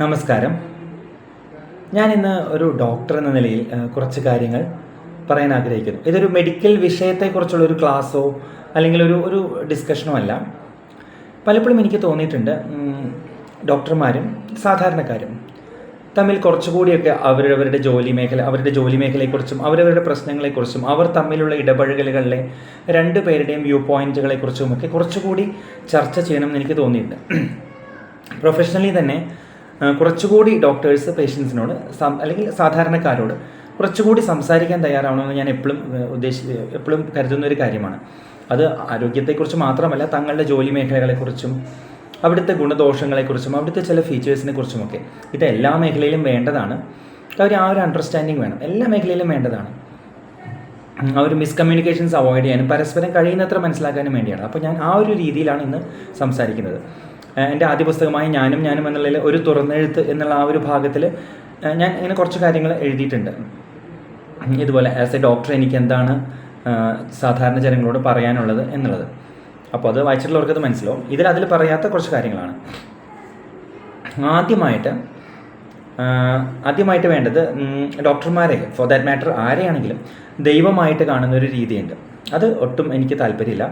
നമസ്കാരം. ഞാൻ ഇന്ന് ഒരു ഡോക്ടർ എന്ന നിലയിൽ കുറച്ച് കാര്യങ്ങൾ പറയാൻ ആഗ്രഹിക്കുന്നു. ഇതൊരു മെഡിക്കൽ വിഷയത്തെക്കുറിച്ചുള്ള ഒരു ക്ലാസ്സോ അല്ലെങ്കിൽ ഒരു ഒരു ഡിസ്കഷനോ അല്ല. പലപ്പോഴും എനിക്ക് തോന്നിയിട്ടുണ്ട് ഡോക്ടർമാരും സാധാരണക്കാരും തമ്മിൽ കുറച്ചുകൂടിയൊക്കെ അവരവരുടെ ജോലി മേഖല അവരുടെ ജോലി മേഖലയെക്കുറിച്ചും അവരവരുടെ പ്രശ്നങ്ങളെക്കുറിച്ചും അവർ തമ്മിലുള്ള ഇടപഴകലുകളിലെ രണ്ട് പേരുടെയും വ്യൂ പോയിന്റുകളെക്കുറിച്ചും ഒക്കെ കുറച്ചുകൂടി ചർച്ച ചെയ്യണമെന്ന് എനിക്ക് തോന്നിയിട്ടുണ്ട്. പ്രൊഫഷണലി തന്നെ കുറച്ചുകൂടി ഡോക്ടേഴ്സ് പേഷ്യൻസിനോട് അല്ലെങ്കിൽ സാധാരണക്കാരോട് കുറച്ചുകൂടി സംസാരിക്കാൻ തയ്യാറാവണമെന്ന് ഞാൻ എപ്പോഴും ഉദ്ദേശി എപ്പോഴും കരുതുന്ന ഒരു കാര്യമാണ്. അത് ആരോഗ്യത്തെക്കുറിച്ച് മാത്രമല്ല തങ്ങളുടെ ജോലി മേഖലകളെക്കുറിച്ചും അവിടുത്തെ ഗുണദോഷങ്ങളെക്കുറിച്ചും അവിടുത്തെ ചില ഫീച്ചേഴ്സിനെ കുറിച്ചുമൊക്കെ ഇത് എല്ലാ മേഖലയിലും വേണ്ടതാണ്. അവർ ആ ഒരു അണ്ടർസ്റ്റാൻഡിങ് വേണം. എല്ലാ മേഖലയിലും വേണ്ടതാണ്. ആ ഒരു മിസ്കമ്മ്യൂണിക്കേഷൻസ് അവോയ്ഡ് ചെയ്യാനും പരസ്പരം കഴിയുന്നത്ര മനസ്സിലാക്കാനും വേണ്ടിയാണ്. അപ്പോൾ ഞാൻ ആ ഒരു രീതിയിലാണ് ഇന്ന് സംസാരിക്കുന്നത്. എന്റെ ആദ്യ പുസ്തകമായ ഞാനും ഞാനും എന്നുള്ളതിൽ ഒരു തുറന്നെഴുത്ത് എന്നുള്ള ആ ഒരു ഭാഗത്തിൽ ഞാൻ ഇങ്ങനെ കുറച്ച് കാര്യങ്ങൾ എഴുതിയിട്ടുണ്ട്. ഇതുപോലെ ആസ് എ ഡോക്ടർ എനിക്ക് എന്താണ് സാധാരണ ജനങ്ങളോട് പറയാനുള്ളത് എന്നുള്ളത്. അപ്പോൾ അത് വായിച്ചിട്ടുള്ളവർക്ക് അത് മനസ്സിലാവും. ഇതിൽ അതിൽ പറയാത്ത കുറച്ച് കാര്യങ്ങളാണ്. ആദ്യമായിട്ട് ആദ്യമായിട്ട് വേണ്ടത് ഡോക്ടർമാരെ ഫോർ ദാറ്റ് മാറ്റർ ആരെയാണെങ്കിലും ദൈവമായിട്ട് കാണുന്ന ഒരു രീതിയുണ്ട്. അത് ഒട്ടും എനിക്ക് താല്പര്യമില്ല.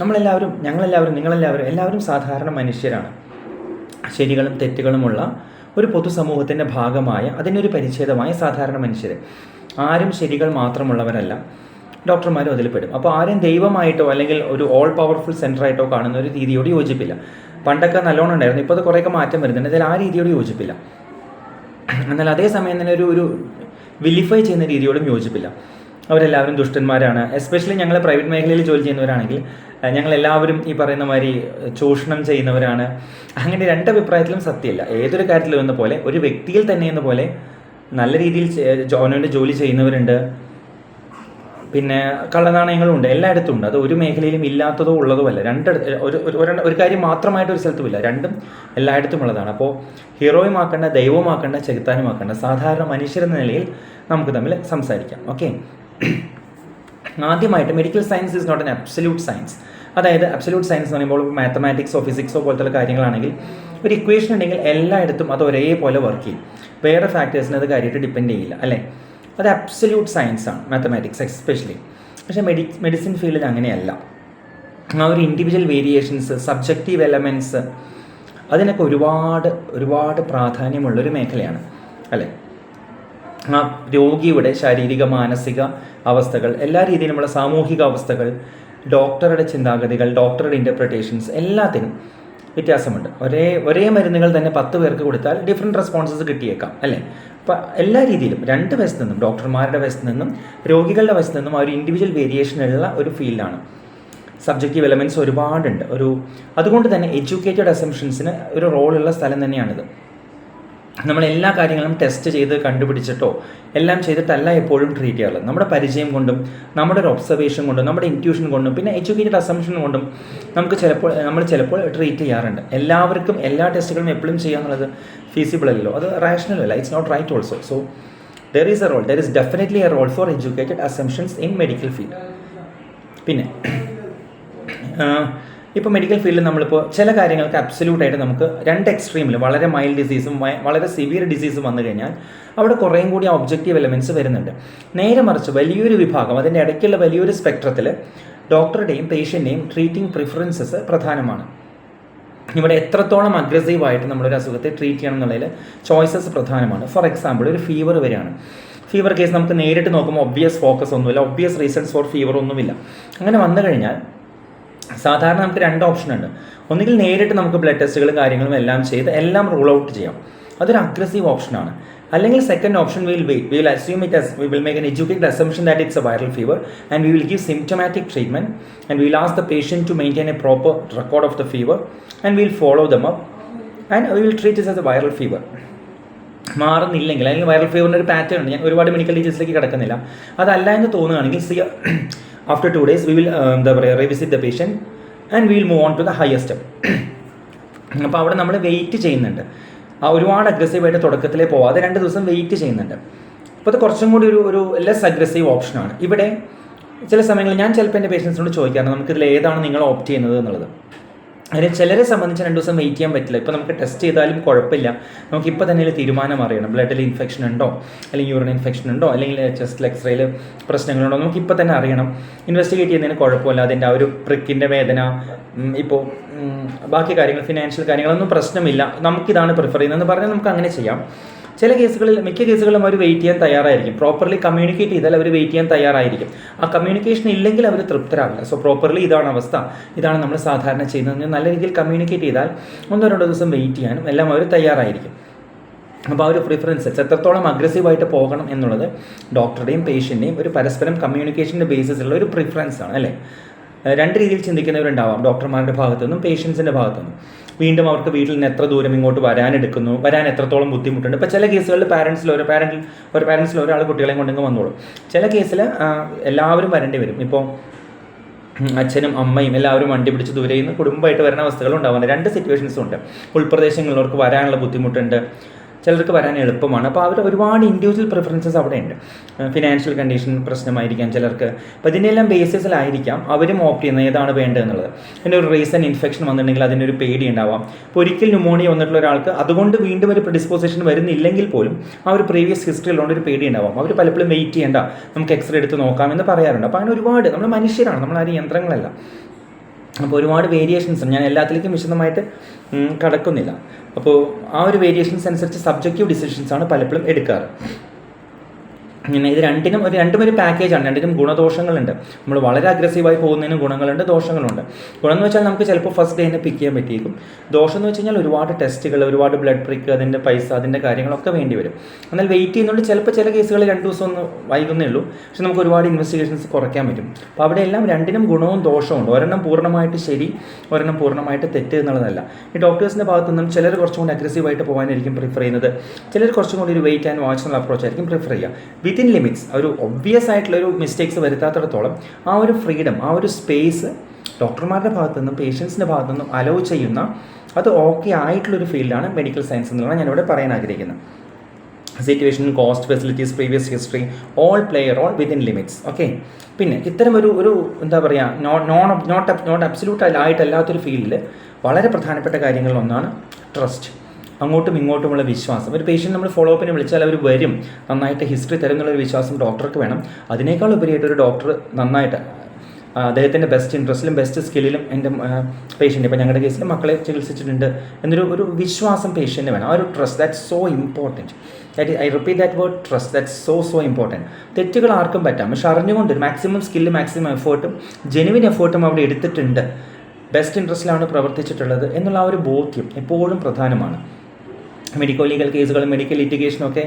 നമ്മളെല്ലാവരും ഞങ്ങളെല്ലാവരും നിങ്ങളെല്ലാവരും എല്ലാവരും സാധാരണ മനുഷ്യരാണ്. ശരികളും തെറ്റുകളുമുള്ള ഒരു പൊതുസമൂഹത്തിന്റെ ഭാഗമായ അതിനൊരു പരിച്ഛേദമായ സാധാരണ മനുഷ്യർ ആരും ശരികൾ മാത്രമുള്ളവരല്ല. ഡോക്ടർമാരും അതിൽ പെടും. അപ്പോൾ ആരും ദൈവമായിട്ടോ അല്ലെങ്കിൽ ഒരു ഓൾ പവർഫുൾ സെന്ററായിട്ടോ കാണുന്ന ഒരു രീതിയോട് യോജിപ്പില്ല. പണ്ടൊക്കെ നല്ലോണം ഉണ്ടായിരുന്നു. ഇപ്പോൾ അത് കുറേയൊക്കെ മാറ്റം വരുന്നുണ്ട്. അതിൽ ആ രീതിയോട് യോജിപ്പില്ല. എന്നാൽ അതേസമയം തന്നെ ഒരു ഒരു വിലിഫൈ ചെയ്യുന്ന രീതിയോടും യോജിപ്പില്ല. അവരെല്ലാവരും ദുഷ്ടന്മാരാണ്. എസ്പെഷ്യലി ഞങ്ങൾ പ്രൈവറ്റ് മേഖലയിൽ ജോലി ചെയ്യുന്നവരാണെങ്കിൽ ഞങ്ങളെല്ലാവരും ഈ പറയുന്ന മാതിരി ചൂഷണം ചെയ്യുന്നവരാണ്. അങ്ങനെ രണ്ട് അഭിപ്രായത്തിലും സത്യമല്ല. ഏതൊരു കാര്യത്തിലും എന്ന പോലെ ഒരു വ്യക്തിയിൽ തന്നെ എന്ന പോലെ നല്ല രീതിയിൽ ജോനോന്റെ ജോലി ചെയ്യുന്നവരുണ്ട്. പിന്നെ കള്ളനാണയങ്ങളുണ്ട് എല്ലായിടത്തും ഉണ്ട്. അത് ഒരു മേഖലയിലും ഇല്ലാത്തതോ ഉള്ളതോ അല്ല. രണ്ടിടത്ത് ഒരു ഒരു- കാര്യം മാത്രമായിട്ട് ഒരു സ്ഥലത്തും ഇല്ല. രണ്ടും എല്ലായിടത്തും ഉള്ളതാണ്. അപ്പോൾ ഹീറോയുമാക്കേണ്ട ദൈവമാക്കേണ്ട ചെകുത്താനുമാക്കേണ്ട സാധാരണ മനുഷ്യരെന്ന നിലയിൽ നമുക്ക് തമ്മിൽ സംസാരിക്കാം. ഓക്കെ? ആദ്യമായിട്ട് medical science is not an absolute science അതായത് അബ്സല്യൂട്ട് സയൻസ് എന്ന് പറയുമ്പോൾ മാത്തമാറ്റിക്സോ ഫിസിക്സോ പോലത്തെ കാര്യങ്ങളാണെങ്കിൽ ഒരു ഇക്വേഷൻ ഉണ്ടെങ്കിൽ എല്ലായിടത്തും അത് ഒരേപോലെ വർക്ക് ചെയ്യും. വേറെ ഫാക്ടേഴ്സിന് അത് കാര്യമായിട്ട് ഡിപ്പെൻഡ് ചെയ്യില്ല അല്ലേ? അത് അബ്സല്യൂട്ട് സയൻസ് ആണ് മാത്തമാറ്റിക്സ് എസ്പെഷ്യലി പക്ഷേ മെഡി മെഡിസിൻ ഫീൽഡിൽ അങ്ങനെയല്ല. ആ ഒരു ഇൻഡിവിജ്വൽ വേരിയേഷൻസ് സബ്ജക്റ്റീവ് എലമെന്റ്സ് അതിനൊക്കെ ഒരുപാട് ഒരുപാട് പ്രാധാന്യമുള്ളൊരു മേഖലയാണ് അല്ലേ? ആ രോഗിയുടെ ശാരീരിക മാനസിക അവസ്ഥകൾ എല്ലാ രീതിയിലുമുള്ള സാമൂഹിക അവസ്ഥകൾ ഡോക്ടറുടെ ചിന്താഗതികൾ ഡോക്ടറുടെ ഇന്റർപ്രിട്ടേഷൻസ് എല്ലാത്തിനും വ്യത്യാസമുണ്ട്. ഒരേ ഒരേ മരുന്നുകൾ തന്നെ പത്ത് പേർക്ക് കൊടുത്താൽ ഡിഫറെന്റ് റെസ്പോൺസസ് കിട്ടിയേക്കാം അല്ലേ? അപ്പോൾ എല്ലാ രീതിയിലും രണ്ട് വശത്തു നിന്നും ഡോക്ടർമാരുടെ വശത്തു നിന്നും രോഗികളുടെ വശത്തു നിന്നും ആ ഒരു ഇൻഡിവിജ്വൽ വേരിയേഷനുള്ള ഒരു ഫീൽഡാണ് സബ്ജക്റ്റീവ് എലമെന്റ്സ് ഒരുപാടുണ്ട്. ഒരു അതുകൊണ്ട് തന്നെ എഡ്യൂക്കേറ്റഡ് അസംഷൻസിന് ഒരു റോളുള്ള സ്ഥലം തന്നെയാണിത്. നമ്മൾ എല്ലാ കാര്യങ്ങളും ടെസ്റ്റ് ചെയ്ത് കണ്ടുപിടിച്ചിട്ടോ എല്ലാം ചെയ്തിട്ടല്ല എപ്പോഴും ട്രീറ്റ് ചെയ്യാറുള്ളത്. നമ്മുടെ പരിചയം കൊണ്ടും നമ്മുടെ ഒരു ഒബ്സർവേഷൻ കൊണ്ടും നമ്മുടെ ഇന്റ്യൂഷൻ കൊണ്ടും പിന്നെ എഡ്യൂക്കേറ്റഡ് അസംഷൻ കൊണ്ടും നമുക്ക് ചിലപ്പോൾ നമ്മൾ ചിലപ്പോൾ ട്രീറ്റ് ചെയ്യാറുണ്ട്. എല്ലാവർക്കും എല്ലാ ടെസ്റ്റുകളും എപ്പോഴും ചെയ്യാന്നുള്ളത് ഫീസിബിൾ അല്ലല്ലോ. അത് റാഷണൽ അല്ല. It's not right also so there is a role there is definitely a role for educated assumptions in medical field പിന്നെ ഇപ്പോൾ മെഡിക്കൽ ഫീൽഡിൽ നമ്മളിപ്പോൾ ചില കാര്യങ്ങൾക്ക് അബ്സല്യൂട്ടായിട്ട് നമുക്ക് രണ്ട് എക്സ്ട്രീമിൽ വളരെ മൈൽഡ് ഡിസീസും വളരെ സിവിയർ ഡിസീസും വന്നു കഴിഞ്ഞാൽ അവിടെ കുറേയും കൂടി ഒബ്ജക്റ്റീവ് എലമെന്റ്സ് വരുന്നുണ്ട്. നേരെ മറിച്ച് വലിയൊരു വിഭാഗം അതിന്റെ ഇടയ്ക്കുള്ള വലിയൊരു സ്പെക്ട്രത്തിൽ ഡോക്ടറുടെയും പേഷ്യന്റെയും ട്രീറ്റിംഗ് പ്രിഫറൻസസ് പ്രധാനമാണ്. ഇവിടെ എത്രത്തോളം അഗ്രസീവായിട്ട് നമ്മളൊരു അസുഖത്തെ ട്രീറ്റ് ചെയ്യണം എന്നുള്ളതിൽ ചോയ്സസ് പ്രധാനമാണ്. ഫോർ എക്സാമ്പിൾ ഒരു ഫീവർ വരികയാണ്. ഫീവർ കേസ് നമുക്ക് നേരിട്ട് നോക്കുമ്പോൾ ഒബ്വിയസ് ഫോക്കസ് ഒന്നുമില്ല. ഒബ്വിയസ് റീസൺസ് ഫോർ ഫീവർ ഒന്നുമില്ല. അങ്ങനെ വന്നു കഴിഞ്ഞാൽ സാധാരണ നമുക്ക് രണ്ട് ഓപ്ഷൻ ഉണ്ട്. ഒന്നുകിൽ നേരിട്ട് നമുക്ക് ബ്ലഡ് ടെസ്റ്റുകളും കാര്യങ്ങളും എല്ലാം ചെയ്ത് എല്ലാം റൂൾ ഔട്ട് ചെയ്യാം. അതൊരു അഗ്രസീവ് ഓപ്ഷനാണ് അല്ലെങ്കിൽ second option will be will assume it as will make an educate assumption that it's a viral fever and we will give symptomatic treatment and will ask the patient to maintain a proper record of the fever and will follow them up and will treat is as a viral fever മാറുന്നില്ലെങ്കിൽ അല്ലെങ്കിൽ viral ഫീവറിന്റെ ഒരു pattern ഉണ്ട്. ഞാൻ ഒരുപാട് medical ഡീറ്റെയിൽസിലേക്ക് കിടക്കുന്നില്ല. അതല്ല എന്ന് തോന്നുകയാണെങ്കിൽ see after two days we will എന്താ പറയുക revisit the patient and we will move on to the highest അപ്പോൾ അവിടെ നമ്മൾ വെയിറ്റ് ചെയ്യുന്നുണ്ട്. ആ ഒരുപാട് അഗ്രസീവായിട്ട് തുടക്കത്തിലേ പോവാതെ രണ്ട് ദിവസം വെയിറ്റ് ചെയ്യുന്നുണ്ട്. അപ്പോൾ അത് കുറച്ചും കൂടി ഒരു ഒരു ലെസ് അഗ്രസീവ് ഓപ്ഷനാണ് ഇവിടെ ചില സമയങ്ങളിൽ ഞാൻ ചിലപ്പോൾ എന്റെ പേഷ്യൻസിനോട് ചോദിക്കാറുണ്ട് നമുക്കിതിൽ ഏതാണ് നിങ്ങൾ ഓപ്റ്റ് ചെയ്യുന്നത് എന്നുള്ളത്? അതിന് ചിലരെ സംബന്ധിച്ച് രണ്ട് ദിവസം വെയിറ്റ് ചെയ്യാൻ പറ്റില്ല. ഇപ്പോൾ നമുക്ക് ടെസ്റ്റ് ചെയ്താലും കുഴപ്പമില്ല. നമുക്ക് ഇപ്പോൾ തന്നെ തീരുമാനം അറിയണം. ബ്ലഡിൽ ഇൻഫെക്ഷൻ ഉണ്ടോ? അല്ലെങ്കിൽ യൂറിൻ ഇൻഫെക്ഷൻ ഉണ്ടോ? അല്ലെങ്കിൽ ചെസ്റ്റിൽ എക്സ്റേയിൽ പ്രശ്നങ്ങളുണ്ടോ? നമുക്ക് ഇപ്പോൾ തന്നെ അറിയണം. ഇൻവെസ്റ്റിഗേറ്റ് ചെയ്യുന്നതിന് കുഴപ്പമില്ല. അതിന്റെ ആ ഒരു പ്രിക്കിന്റെ വേദന ഇപ്പോൾ ബാക്കി കാര്യങ്ങൾ ഫിനാൻഷ്യൽ കാര്യങ്ങളൊന്നും പ്രശ്നമില്ല. നമുക്കിതാണ് പ്രിഫർ ചെയ്യുന്നതെന്ന് പറഞ്ഞാൽ നമുക്ക് അങ്ങനെ ചെയ്യാം. ചില കേസുകളിൽ മിക്ക കേസുകളിലും അവർ വെയിറ്റ് ചെയ്യാൻ തയ്യാറായിരിക്കും. പ്രോപ്പർലി കമ്മ്യൂണിക്കേറ്റ് ചെയ്താൽ അവർ വെയിറ്റ് ചെയ്യാൻ തയ്യാറായിരിക്കും. ആ കമ്മ്യൂണിക്കേഷൻ ഇല്ലെങ്കിൽ അവർ തൃപ്തരാവില്ല. സോ പ്രോപ്പർലി ഇതാണ് അവസ്ഥ. ഇതാണ് നമ്മൾ സാധാരണ ചെയ്യുന്നത്. നല്ല രീതിയിൽ കമ്മ്യൂണിക്കേറ്റ് ചെയ്താൽ ഒന്നോ രണ്ടോ ദിവസം വെയിറ്റ് ചെയ്യാനും എല്ലാം അവർ തയ്യാറായിരിക്കും. അപ്പോൾ ആ ഒരു പ്രിഫറൻസസ് എത്രത്തോളം അഗ്രസീവായിട്ട് പോകണം എന്നുള്ളത് ഡോക്ടറുടെയും പേഷ്യന്റെയും ഒരു പരസ്പരം കമ്മ്യൂണിക്കേഷന്റെ ബേസിസിലുള്ള ഒരു പ്രിഫറൻസ് ആണ് അല്ലേ? രണ്ട് രീതിയിൽ ചിന്തിക്കുന്നവരുണ്ടാവാം. ഡോക്ടർമാരുടെ ഭാഗത്തു നിന്നും പേഷ്യൻസിന്റെ ഭാഗത്തു നിന്നും വീണ്ടും അവർക്ക് വീട്ടിൽ നിന്ന് എത്ര ദൂരം ഇങ്ങോട്ട് വരാനെടുക്കുന്നു വരാൻ എത്രത്തോളം ബുദ്ധിമുട്ടുണ്ട്. ഇപ്പോൾ ചില കേസുകളിൽ പാരൻസിൽ ഒരു പാരന്റിൽ ഒരു പാരൻസിൽ ഒരാൾ കുട്ടികളെയും കൊണ്ടെങ്കിൽ വന്നോളും. ചില കേസിൽ എല്ലാവരും വരേണ്ടി വരും. ഇപ്പോൾ അച്ഛനും അമ്മയും എല്ലാവരും വണ്ടി പിടിച്ച് ദൂരെ നിന്ന് കുടുംബമായിട്ട് വരുന്ന അവസ്ഥകൾ ഉണ്ടാവുന്നുണ്ട് രണ്ട് സിറ്റുവേഷൻസും ഉണ്ട്. ഉൾപ്രദേശങ്ങളിലവർക്ക് വരാനുള്ള ബുദ്ധിമുട്ടുണ്ട്. ചിലർക്ക് വരാൻ എളുപ്പമാണ്. അപ്പോൾ അവർ ഒരുപാട് ഇൻഡിവിജ്വൽ പ്രിഫറൻസസ് അവിടെ ഉണ്ട് ഫിനാൻഷ്യൽ കണ്ടീഷൻ പ്രശ്നമായിരിക്കാം ചിലർക്ക്. അപ്പോൾ ഇതിന്റെ എല്ലാം ബേസിസിലായിരിക്കാം അവരും ഓപ്റ്റ് ചെയ്യുന്നത് ഏതാണ് വേണ്ടത് എന്നുള്ളത് അതിന്റെ ഒരു റീസൺ ഇൻഫെക്ഷൻ വന്നിട്ടുണ്ടെങ്കിൽ അതിന്റെ ഒരു പേടി ഉണ്ടാവാം. അപ്പോൾ ഒരിക്കൽ ന്യൂമോണിയ വന്നിട്ടുള്ള ഒരാൾക്ക് അതുകൊണ്ട് വീണ്ടും ഒരു പ്രിഡിസ്പോസിഷൻ വരുന്നില്ലെങ്കിൽ പോലും ആ ഒരു പ്രീവിയസ് ഹിസ്റ്ററി ഉള്ളതുകൊണ്ട് ഒരു പേടി ഉണ്ടാവാം. അവർ പലപ്പോഴും വെയിറ്റ് ചെയ്യേണ്ട. നമുക്ക് എക്സ്റേ എടുത്ത് നോക്കാം എന്ന് പറയാറുണ്ട്. അപ്പോൾ അങ്ങനെ ഒരുപാട്. നമ്മൾ മനുഷ്യരാണ്. നമ്മളാരും യന്ത്രങ്ങളല്ല. അപ്പോൾ ഒരുപാട് വേരിയേഷൻസ് ഞാൻ എല്ലാത്തിലേക്കും വിശദമായിട്ട് കടക്കുന്നില്ല. അപ്പോൾ ആ ഒരു വേരിയേഷൻസ് അനുസരിച്ച് സബ്ജക്റ്റീവ് ഡിസിഷൻസ് ആണ് പലപ്പോഴും എടുക്കാറ്. ഇങ്ങനെ ഇത് രണ്ടിനും ഒരു രണ്ടും ഒരു പാക്കേജാണ് രണ്ടിനും ഗുണദോഷങ്ങളുണ്ട്. നമ്മൾ വളരെ അഗ്രസീവായി പോകുന്നതിന് ഗുണങ്ങളുണ്ട് ദോഷങ്ങളുണ്ട്. ഗുണം എന്ന് വെച്ചാൽ നമുക്ക് ചിലപ്പോൾ ഫസ്റ്റ് ഡേ തന്നെ പിക്ക് ചെയ്യാൻ പറ്റിയേക്കും. ദോഷം എന്ന് വെച്ച് കഴിഞ്ഞാൽ ഒരുപാട് ടെസ്റ്റുകൾ ഒരുപാട് ബ്ലഡ് പ്രിക്ക് അതിന്റെ പൈസ അതിന്റെ കാര്യങ്ങളൊക്കെ വേണ്ടി വരും. എന്നാൽ വെയിറ്റ് ചെയ്യുന്നതുകൊണ്ട് ചിലപ്പോൾ ചില കേസുകൾ രണ്ട് ദിവസം ഒന്ന് വൈകുന്നേ ഉള്ളൂ. പക്ഷെ നമുക്ക് ഒരുപാട് ഇൻവെസ്റ്റിഗേഷൻസ് കുറയ്ക്കാൻ പറ്റും. അപ്പോൾ അവിടെ എല്ലാം രണ്ടിനും ഗുണവും ദോഷവും ഉണ്ട്. ഒരെണ്ണം പൂർണമായിട്ട് ശരി ഒരെണ്ണം പൂർണമായിട്ട് തെറ്റ് എന്നുള്ളതല്ല. ഈ ഡോക്ടേഴ്സിന്റെ ഭാഗത്തു നിന്നും ചിലർ കുറച്ചും കൂടി അഗ്രസീവായിട്ട് പോകാനായിരിക്കും പ്രിഫർ ചെയ്യുന്നത്. ചിലർ കുറച്ചും കൂടി ഒരു വെയിറ്റ് ആൻഡ് വാച്ച് എന്നുള്ള അപ്രോച്ച് ആയിരിക്കും പ്രിഫർ ചെയ്യുക. വിത്തിൻ ലിമിറ്റ്സ് ഒരു ഒബ്വിയസ് ആയിട്ടുള്ള ഒരു മിസ്റ്റേക്സ് വരുത്താത്തിടത്തോളം ആ ഒരു ഫ്രീഡം ആ ഒരു സ്പേസ് ഡോക്ടർമാരുടെ ഭാഗത്തു നിന്നും പേഷ്യൻസിന്റെ ഭാഗത്തു നിന്നും അലോ ചെയ്യുന്ന അത് ഓക്കെ ആയിട്ടുള്ളൊരു ഫീൽഡാണ് മെഡിക്കൽ സയൻസ് എന്നുള്ളതാണ് ഞാനിവിടെ പറയാൻ ആഗ്രഹിക്കുന്നത്. Situation cost facilities previous history all player all within limits okay പിന്നെ ഇത്തരം ഒരു ഒരു എന്താ പറയുക non non not not absolute ആയിട്ടല്ലാത്തൊരു ഫീൽഡിൽ വളരെ പ്രധാനപ്പെട്ട കാര്യങ്ങളിൽ ഒന്നാണ് ട്രസ്റ്റ് അങ്ങോട്ടും ഇങ്ങോട്ടുമുള്ള വിശ്വാസം. ഒരു പേഷ്യന്റ് നമ്മൾ ഫോളോ അപ്പിന് വിളിച്ചാൽ അവർ വരും. നന്നായിട്ട് ഹിസ്റ്ററി തരും എന്നുള്ളൊരു വിശ്വാസം ഡോക്ടർക്ക് വേണം. അതിനേക്കാൾ ഉപരിയായിട്ട് ഒരു ഡോക്ടർ നന്നായിട്ട് അദ്ദേഹത്തിന്റെ ബെസ്റ്റ് ഇൻട്രസ്റ്റിലും ബെസ്റ്റ് സ്കില്ലിലും എന്റെ പേഷ്യന്റ് ഇപ്പോൾ ഞങ്ങളുടെ കേസിൽ മക്കളെ ചികിത്സിച്ചിട്ടുണ്ട്. എന്നൊരു ഒരു വിശ്വാസം പേഷ്യന്റ് വേണം. ആ ഒരു trust that so important that I repeat that word trust that so so important തെറ്റുകൾ ആർക്കും പറ്റാം. പക്ഷെ അറിഞ്ഞുകൊണ്ട് മാക്സിമം സ്കില്ല് മാക്സിമം എഫേർട്ടും ജെനുവിൻ എഫേർട്ടും അവിടെ എടുത്തിട്ടുണ്ട്. ബെസ്റ്റ് ഇൻട്രസ്റ്റിലാണ് പ്രവർത്തിച്ചിട്ടുള്ളത് എന്നുള്ള ആ ഒരു ബോധ്യം എപ്പോഴും പ്രധാനമാണ്. മെഡിക്കൽ ലീഗൽ കേസുകൾ മെഡിക്കൽ ലിറ്റിഗേഷനും ഒക്കെ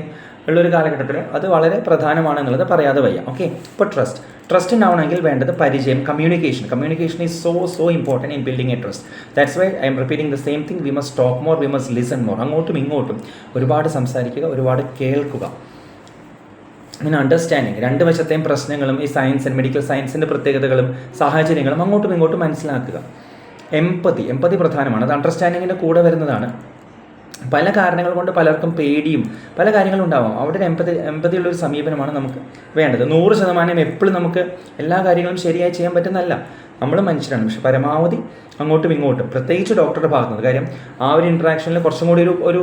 ഉള്ളൊരു കാലഘട്ടത്തിൽ അത് വളരെ പ്രധാനമാണെന്നുള്ളത് പറയാതെ വയ്യ. ഓക്കെ ഇപ്പോൾ ട്രസ്റ്റ് ട്രസ്റ്റ് ഉണ്ടാവണമെങ്കിൽ വേണ്ടത് പരിചയം communication communication is so so important in building a trust that's why I'm repeating the same thing we must talk more we must listen more അങ്ങോട്ടും ഇങ്ങോട്ടും ഒരുപാട് സംസാരിക്കുക ഒരുപാട് കേൾക്കുക. പിന്നെ അണ്ടർസ്റ്റാൻഡിങ് രണ്ട് വശത്തെയും പ്രശ്നങ്ങളും ഈ സയൻസ് ആൻഡ് മെഡിക്കൽ സയൻസിന്റെ പ്രത്യേകതകളും സാഹചര്യങ്ങളും അങ്ങോട്ടും ഇങ്ങോട്ടും മനസ്സിലാക്കുക. എമ്പതി എമ്പതി പ്രധാനമാണ്. അത് അണ്ടർസ്റ്റാൻഡിങ്ങിന്റെ കൂടെ വരുന്നതാണ്. പല കാരണങ്ങൾ കൊണ്ട് പലർക്കും പേടിയും പല കാര്യങ്ങളും ഉണ്ടാവാം. അവിടെ ഒരു എമ്പതി എമ്പതിയുള്ള ഒരു സമീപനമാണ് നമുക്ക് വേണ്ടത്. നൂറ് ശതമാനം എപ്പോഴും നമുക്ക് എല്ലാ കാര്യങ്ങളും ശരിയായി ചെയ്യാൻ പറ്റുന്നല്ല നമ്മൾ മനുഷ്യരാണ്. പക്ഷെ പരമാവധി അങ്ങോട്ടും ഇങ്ങോട്ടും പ്രത്യേകിച്ച് ഡോക്ടറുടെ ഭാഗത്ത് നിന്ന് കാര്യം ആ ഒരു ഇൻട്രാക്ഷനിൽ കുറച്ചും കൂടി ഒരു ഒരു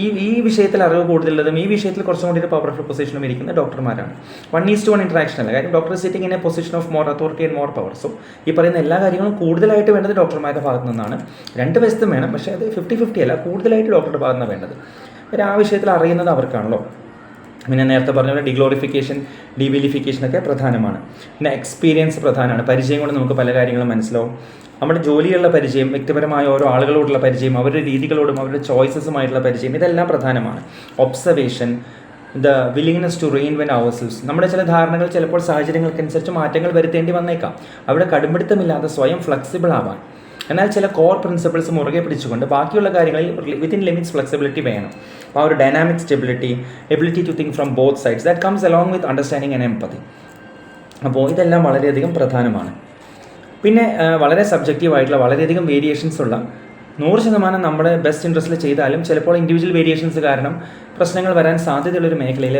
ഈ ഈ വിഷയത്തിൽ അറിവ് കൂടുതലുള്ളതും ഈ വിഷയത്തിൽ കുറച്ചും കൂടി ഒരു പവർഫുൾ പൊസിഷനും ഇരിക്കുന്ന ഡോക്ടർമാരാണ്. One is to one interaction അല്ല. കാര്യം doctor sitting in a position of more authority and more power so ഈ പറയുന്ന എല്ലാ കാര്യങ്ങളും കൂടുതലായിട്ട് വേണ്ടത് ഡോക്ടർമാരുടെ ഭാഗത്തു നിന്നാണ് രണ്ട് വശത്തും വേണം. പക്ഷേ അത് ഫിഫ്റ്റി ഫിഫ്റ്റി അല്ല. കൂടുതലായിട്ട് ഡോക്ടറുടെ ഭാഗത്ത് നിന്നാണ് വേണ്ടത്. ഒരു ആ വിഷയത്തിൽ അറിയുന്നത് അവർക്കാണല്ലോ. പിന്നെ നേരത്തെ പറഞ്ഞ പോലെ ഡിഗ്ലോറിഫിക്കേഷൻ ഡിവിലിഫിക്കേഷൻ ഒക്കെ പ്രധാനമാണ്. പിന്നെ എക്സ്പീരിയൻസ് പ്രധാനമാണ്. പരിചയം കൊണ്ട് നമുക്ക് പല കാര്യങ്ങളും മനസ്സിലാവും. നമ്മുടെ ജോലിയുള്ള പരിചയം വ്യക്തിപരമായ ഓരോ ആളുകളോടുള്ള പരിചയം അവരുടെ രീതികളോടും അവരുടെ ചോയ്സസുമായിട്ടുള്ള പരിചയം ഇതെല്ലാം പ്രധാനമാണ്. Observation the willingness to reinvent ourselves നമ്മുടെ ചില ധാരണകൾ ചിലപ്പോൾ സാഹചര്യങ്ങൾക്കനുസരിച്ച് മാറ്റങ്ങൾ വരുത്തേണ്ടി വന്നേക്കാം. അവിടെ കടുംപിടുത്തമില്ലാതെ സ്വയം ഫ്ലെക്സിബിൾ ആവാൻ. എന്നാൽ ചില കോർ പ്രിൻസിപ്പിൾസ് മുറുകെ പിടിച്ചുകൊണ്ട് ബാക്കിയുള്ള കാര്യങ്ങളിൽ വിത്തിൻ ലിമിറ്റ്സ് ഫ്ലെക്സിബിലിറ്റി വേണം. ആ ഒരു dynamic stability ability to think from both sides that comes along with understanding and empathy അപ്പോൾ ഇതെല്ലാം വളരെയധികം പ്രധാനമാണ്. പിന്നെ വളരെ സബ്ജക്റ്റീവ് ആയിട്ടുള്ള വളരെയധികം വേരിയേഷൻസ് ഉള്ള നൂറ് ശതമാനം നമ്മുടെ ബെസ്റ്റ് ഇൻട്രസ്റ്റിൽ ചെയ്താലും ചിലപ്പോൾ ഇൻഡിവിജ്വൽ വേരിയേഷൻസ് കാരണം പ്രശ്നങ്ങൾ വരാൻ സാധ്യതയുള്ളൊരു മേഖലയിൽ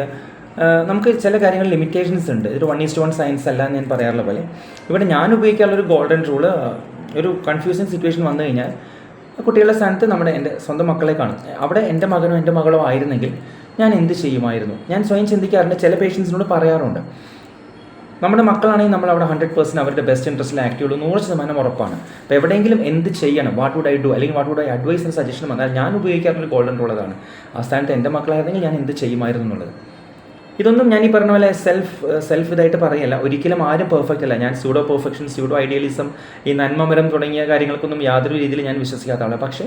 നമുക്ക് ചില കാര്യങ്ങൾ ലിമിറ്റേഷൻസ് ഉണ്ട്. ഒരു വൺ ഈസ്റ്റ് വൺ സയൻസ് അല്ല ഞാൻ പറയാറുള്ള പോലെ. ഇവിടെ ഞാൻ ഉപയോഗിക്കാനുള്ള ഒരു ഗോൾഡൻ റൂൾ ഒരു കൺഫ്യൂസിങ് സിറ്റുവേഷൻ വന്നു കഴിഞ്ഞാൽ കുട്ടികളുടെ സ്ഥാനത്ത് നമ്മുടെ എന്റെ സ്വന്തം മക്കളെ കാണും. അവിടെ എന്റെ മകനോ എന്റെ മകളോ ആയിരുന്നെങ്കിൽ ഞാൻ എന്ത് ചെയ്യുമായിരുന്നു? ഞാൻ സ്വയം ചിന്തിക്കാറുണ്ട് ചില പേഷ്യൻസിനോട് പറയാറുണ്ട്. നമ്മുടെ മക്കളാണെങ്കിൽ നമ്മൾ അവിടെ ഹൺഡ്രഡ് പെർസെന്റ് അവരുടെ ബെസ്റ്റ് ഇൻട്രസ്റ്റിൽ ആക്ട് ചെയ്യുള്ളൂ നൂറ് ശതമാനം ഉറപ്പാണ്. അപ്പോൾ എവിടെയെങ്കിലും എന്ത് ചെയ്യണം? വാട്ട് വുഡ് ഐ ഡു അല്ലെങ്കിൽ what would I advise suggestion വന്നാൽ ഞാൻ ഉപയോഗിക്കാറുള്ള ഗോൾഡൻ റൂൾ ആ സ്ഥാനത്ത് എന്റെ മക്കളായിരുന്നെങ്കിൽ ഞാൻ എന്ത് ചെയ്യുമായിരുന്നു എന്നുള്ളത്. ഇതൊന്നും ഞാൻ ഈ പറഞ്ഞ പോലെ സെൽഫ് സെൽഫ് ഇതായിട്ട് പറയല്ല. ഒരിക്കലും ആരും പെർഫെക്റ്റ് അല്ല. ഞാൻ സ്യൂഡോ പെർഫെക്ഷൻ സ്യൂഡോ ഐഡിയലിസം ഈ നന്മമരം തുടങ്ങിയ കാര്യങ്ങൾക്കൊന്നും യാതൊരു രീതിയിൽ ഞാൻ വിശ്വസിക്കാത്ത ആളാണ് പക്ഷേ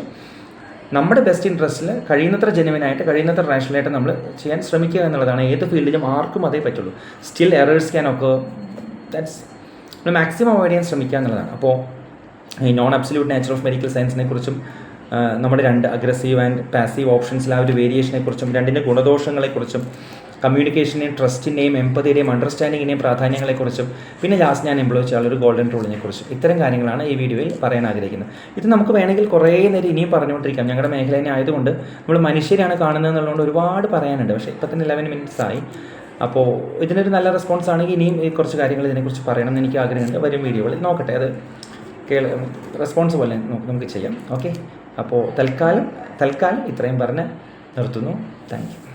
നമ്മുടെ ബെസ്റ്റ് ഇൻട്രസ്റ്റിൽ കഴിയുന്നത്ര ജെനുവിനായിട്ട് കഴിയുന്നത്ര റാഷണലായിട്ട് നമ്മൾ ചെയ്യാൻ ശ്രമിക്കുക എന്നുള്ളതാണ് ഏത് ഫീൽഡിലും ആർക്കും അതേ പറ്റുള്ളൂ. സ്റ്റിൽ എറേഴ്സ് ക്യാൻ ഒക്കെ ദാറ്റ്സ് നമ്മൾ മാക്സിമം അവോയ്ഡ് ചെയ്യാൻ ശ്രമിക്കുക എന്നുള്ളതാണ്. അപ്പോൾ ഈ non absolute nature of medical സയൻസിനെ കുറിച്ചും നമ്മുടെ രണ്ട് അഗ്രസീവ് ആൻഡ് പാസീവ് ഓപ്ഷൻസിലെ ആ ഒരു വേരിയേഷനെ കുറിച്ചും രണ്ടിന്റെ ഗുണദോഷങ്ങളെക്കുറിച്ചും കമ്മ്യൂണിക്കേഷനെയും ട്രസ്റ്റിന്റെയും എമ്പതിയുടെയും അണ്ടർസ്റ്റാൻഡിങ്ങിന്റെയും പ്രാധാന്യങ്ങളെക്കുറിച്ചും പിന്നെ ലാസ്റ്റ് ഞാൻ എംപ്ലോയ് ചെയ്യാനുള്ള ഒരു ഗോൾഡൻ റൂളിനെക്കുറിച്ചും ഇത്തരം കാര്യങ്ങളാണ് ഈ വീഡിയോയിൽ പറയാൻ ആഗ്രഹിക്കുന്നത്. ഇത് നമുക്ക് വേണമെങ്കിൽ കുറേ നേരം ഇനിയും പറഞ്ഞുകൊണ്ടിരിക്കാം. ഞങ്ങളുടെ മേഖല തന്നെ ആയതുകൊണ്ട് നമ്മൾ മനുഷ്യരാണ് കാണുന്നത് എന്നുള്ളതുകൊണ്ട് ഒരുപാട് പറയാനുണ്ട്. പക്ഷേ ഇപ്പം തന്നെ ഇലവൻ മിനിറ്റ്സ് ആയി. അപ്പോൾ ഇതിനൊരു നല്ല റെസ്പോൺസ് ആണെങ്കിൽ ഇനിയും കുറച്ച് കാര്യങ്ങൾ ഇതിനെക്കുറിച്ച് പറയണം എന്ന് എനിക്ക് ആഗ്രഹമുണ്ട്. വരും വീഡിയോകളിൽ നോക്കട്ടെ. അത് കേൾ റെസ്പോൺസ് പോലെ നമുക്ക് ചെയ്യാം. ഓക്കെ? അപ്പോൾ തൽക്കാലം തൽക്കാലം ഇത്രയും പറഞ്ഞ് നിർത്തുന്നു. താങ്ക്